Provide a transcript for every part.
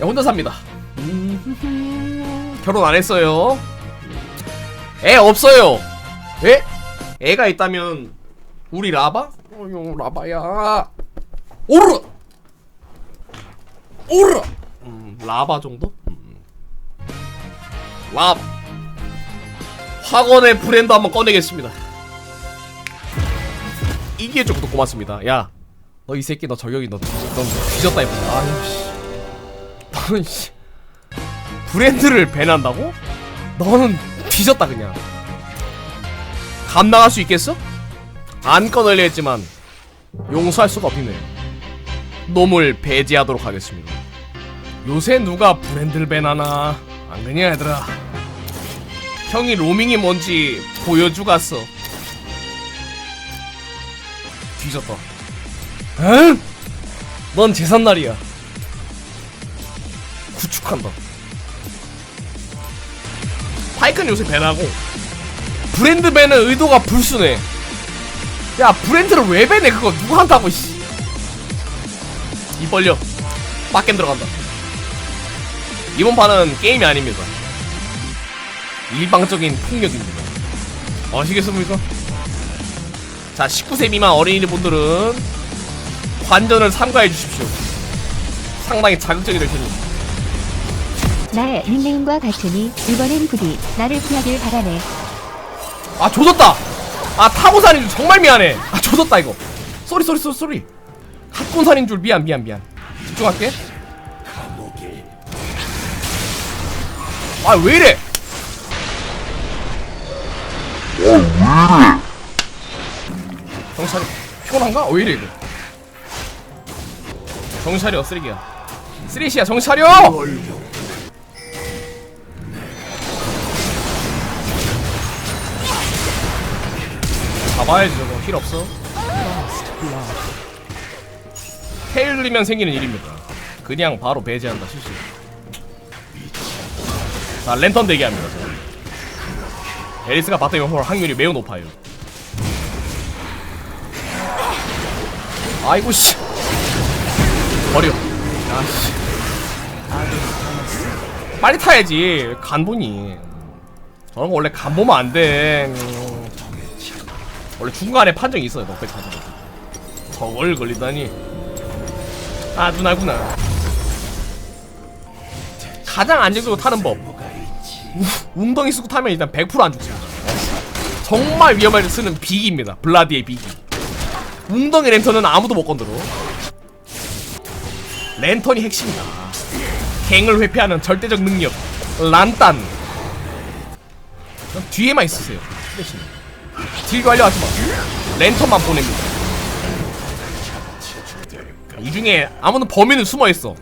야, 혼자 삽니다. 결혼 안 했어요. 애 없어요. 애? 애가 있다면 우리 라바? 어유 라바야. 오르. 오르. 음, 라바 정도? 음. 랍. 학원의 브랜드 한번 꺼내겠습니다. 이게 조금 더 고맙습니다. 야, 너 이 새끼 너 저격이 너, 너 뒤졌다 이거. 아유 씨. 너는 씨 브랜드를 배난다고? 너는 뒤졌다 그냥. 감당할 수 있겠어? 안 꺼내려 했지만 용서할 수가 없네. 놈을 배제하도록 하겠습니다. 요새 누가 브랜드를 배나나? 안 그냐 얘들아. 형이 로밍이 뭔지 보여주갔어. 뒤졌다. 응? 넌 제삿날이야. 구축한다. 파이크는 요새 배나고 브랜드 배는 의도가 불순해. 야 브랜드를 왜 배네 그거 누구 한다고 씨. 입 벌려. 빡겜 들어간다. 이번 판은 게임이 아닙니다. 일방적인 폭력입니다. 아시겠습니까? 자 19세 미만 어린이 분들은 관전을 삼가해 주십시오. 상당히 자극적이 될 테니. 나의 닉네임과 같으니 이번엔 부디 나를 피하길 바라네. 아 조졌다! 아 타고살인 줄 정말 미안해. 아 조졌다 이거. 쏘리 쏘리 쏘리 쏘리. 학군살인 줄 미안 미안 미안. 집중할게. 아 왜 이래 정찰이 피곤한가? 왜 이래 이거? 정찰이야 쓰레기야 쓰레시야 정찰이야 잡아야지 저거. 힐 없어? 테일 들리면 생기는 일입니다. 그냥 바로 배제한다 실시. 자 랜턴 대기합니다 저. 에리스가 바텀 용홀 확률이 매우 높아요 아이고 씨. 버려. 아씨. 빨리 타야지 간보니 저런 거 원래 간 보면 안돼. 원래 중간에 판정이 있어요 넉백 판정 저걸 걸리다니. 아 누나구나. 가장 안정적으로 타는 법. 우- 웅덩이 쓰고 타면 일단 100%안 죽습니다. 정말 위험할 때 쓰는 비기입니다. 블라디의 비기 웅덩이 랜턴은 아무도 못 건드려 랜턴이 핵심이다 갱을 회피하는 절대적 능력 란딴 뒤에만 있으세요 대신 딜 완료하지 마. 랜턴만 보냅니다. 이 중에 아무는 범인은 숨어 있어.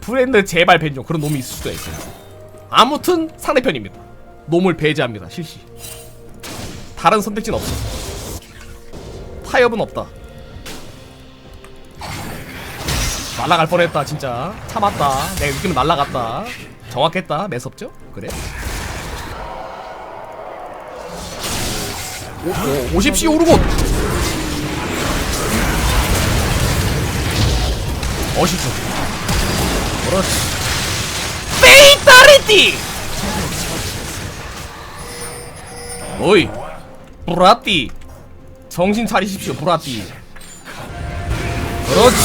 브랜드 재발 벤종 그런 놈이 있을 수도 있어요. 아무튼 상대편입니다. 놈을 배제합니다. 실시. 다른 선택지는 없어. 타협은 없다. 날라갈 뻔했다 진짜. 참았다. 내가 느끼면 날라갔다. 정확했다. 매섭죠? 그래. 오, 오, 오십시오 오르곤 멋있어 그렇지 페이탈리티 어이 브라띠 정신 차리십시오 브라띠 그렇지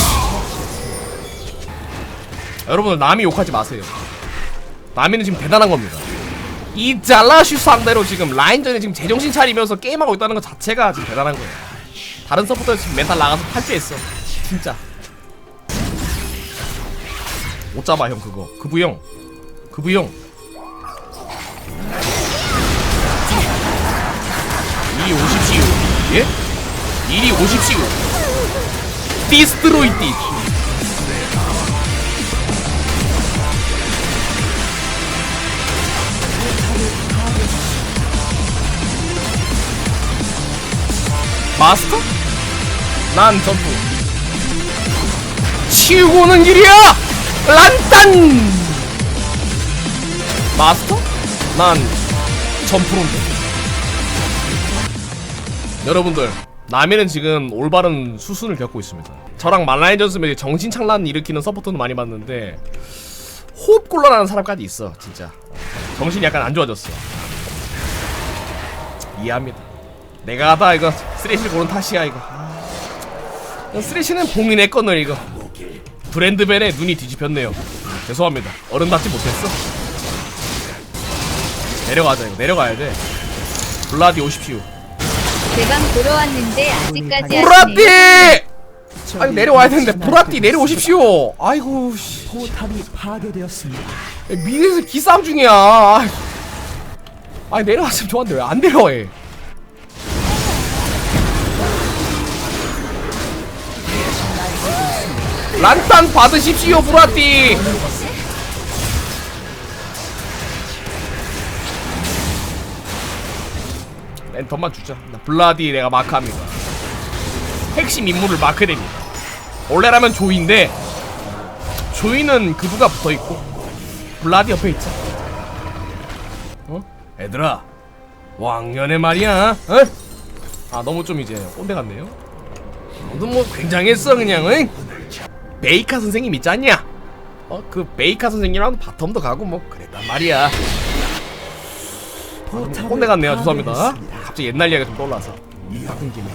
여러분들 남이 욕하지 마세요 남이는 지금 대단한 겁니다 이 잘라슈 상대로 지금 라인전에 지금 제정신 차리면서 게임하고 있다는 것 자체가 지금 대단한 거예요. 다른 서포터 지금 멘탈 나가서 탈주했어. 진짜. 못 잡아 형 그거. 그부 형. 그부 형. 이리 오십시오. 예? 이리 오십시오. 디스트로이티. 마스터? 난 점프 치우고 오는 길이야! 란딴! 마스터? 난 점프론데 여러분들 남해는 지금 올바른 수순을 겪고 있습니다. 저랑 말라이전스면 정신착란 일으키는 서포터는 많이 봤는데 호흡 곤란하는 사람까지 있어 진짜. 정신이 약간 안 좋아졌어. 이해합니다. 내가 하다 이거 쓰레쉬를 고른 탓이야 이거. 이거 쓰레쉬는 봉인의 건을 이거. 브랜드벨에 눈이 뒤집혔네요. 죄송합니다. 어른답지 못했어. 내려가자 이거. 내려가야 돼. 블라디 오십시오 대방 보러 왔는데 아직까지 하시네요. 아니 내려와야 되는데 브라띠 내려오십시오 아이고 씨. 포탑이 파괴되었습니다. 미래에서 기싸움 중이야. 아이. 아니 내려왔으면 좋았는데 왜 안 내려와 얘. 란탄 받으십시오 브라띠. 랜턴만 주자. 나 블라디 내가 마크합니다. 핵심 인물을 마크됩니다. 원래라면 조이인데 조이는 그 누가 붙어 있고 블라디 옆에 있자. 어? 애들아, 왕년에 말이야. 어? 아 너무 좀 이제 꼰대 같네요. 너도 뭐 굉장했어 그냥. 응? 베이카 선생님 있지 않냐? 어 그 베이카 선생님이랑 바텀도 가고 뭐 그랬단 말이야. 아, 좀 꼰대 같네요. 죄송합니다. 갑자기 옛날 이야기가 좀 떠올라서. 바꾼 김에.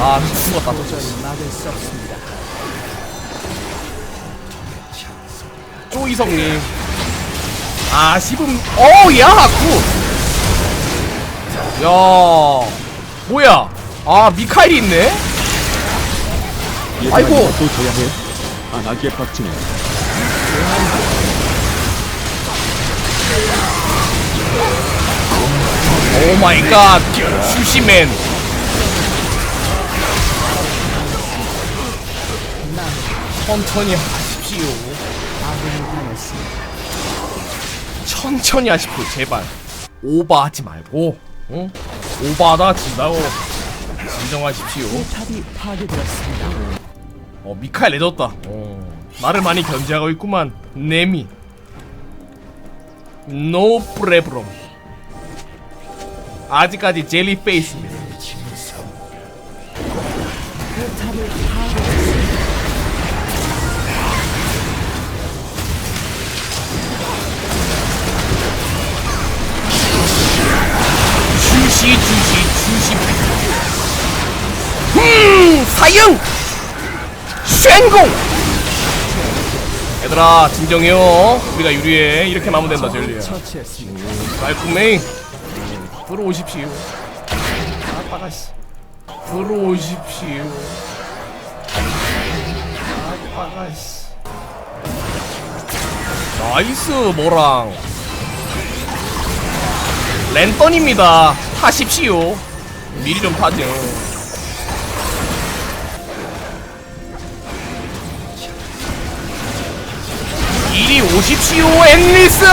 아 죽었다 저 막을 수 없습니다. 쪼이성님 아 씹음 어야 굿야 뭐야 아 미카엘이 있네 아이고. 또 줘야 해. 안하기에 빡치네. 오 마이 갓 슈시맨. 천천히 하십시오. 천천히 하십시오 제발. 오버하지 말고 응? 오버하다 진다고. 진정하십시오. 어 미카엘 내줬다. 어 말을 많이 견제하고 있구만 네미. 노 프레브롬 아직까지 젤리 페이스입니다. 주시 주시 주시. 음 사형! 쉔공! 얘들아 진정해요. 우리가 유리해. 이렇게 마면 된다 젤리야. 처치했습니다. 깔끔해 들어오십시오. 아빠가 씨. 들어오십시오. 아빠가 씨. 나이스 뭐랑. 랜턴입니다. 타십시오. 미리 좀 타죠 이리 오십시오 앤리스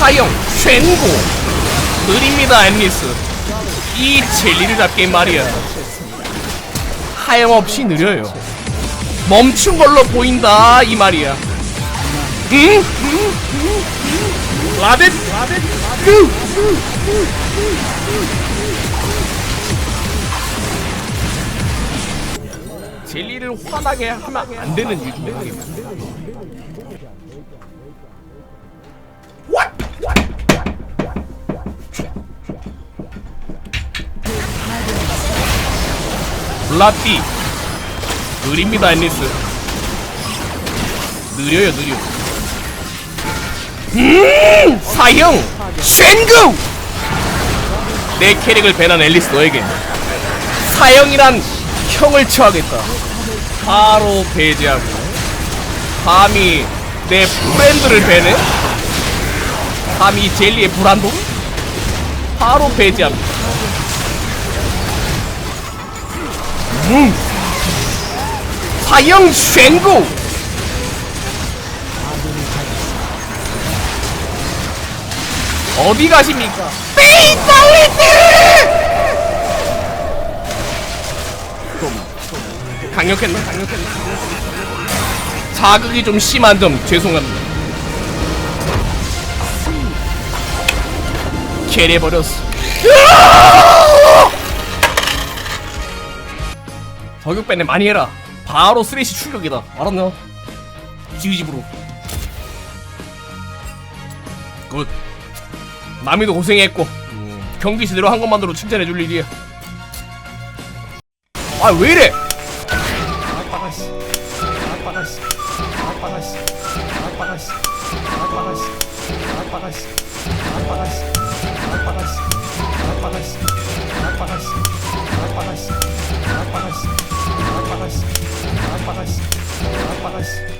사형 쉔고. 느립니다 앤리스. 이 젤리를 잡게 말이야. 하염없이 느려요. 멈춘 걸로 보인다 이 말이야. 응? 그 젤리를 화나게 하면 안 되는 하나입니다 블라띠 느립니다 앤리스. 느려요 느려. 음! 사형! 쉔구! 내 캐릭을 배난 앨리스 너에게. 사형이란 형을 처하겠다. 바로 배제하고 감히 내 프렌드를 배네? 감히 젤리의 불안동 바로 배제합니다 음. 사형 쉔구. 어디 가십니까? 페이탈리티! 강력했나 강력했나? 자극이 좀 심한 점 죄송합니다. 캐리해버렸어 저격 빼내 많이 해라 바로 쓰레쉬 출격이다 알았나? 지우집으로 굿 남이도 고생했고 음, 경기 제대로 한 것만으로 칭찬해줄 일이야 아 왜 이래 아빠가씨 아빠가씨 아빠가씨 아빠가씨 아빠가씨 아빠가씨 아빠가씨 아빠가씨 아빠가씨 아빠가씨 아빠가씨 아빠가씨 아빠가 씨 아빠가 씨 아빠가 씨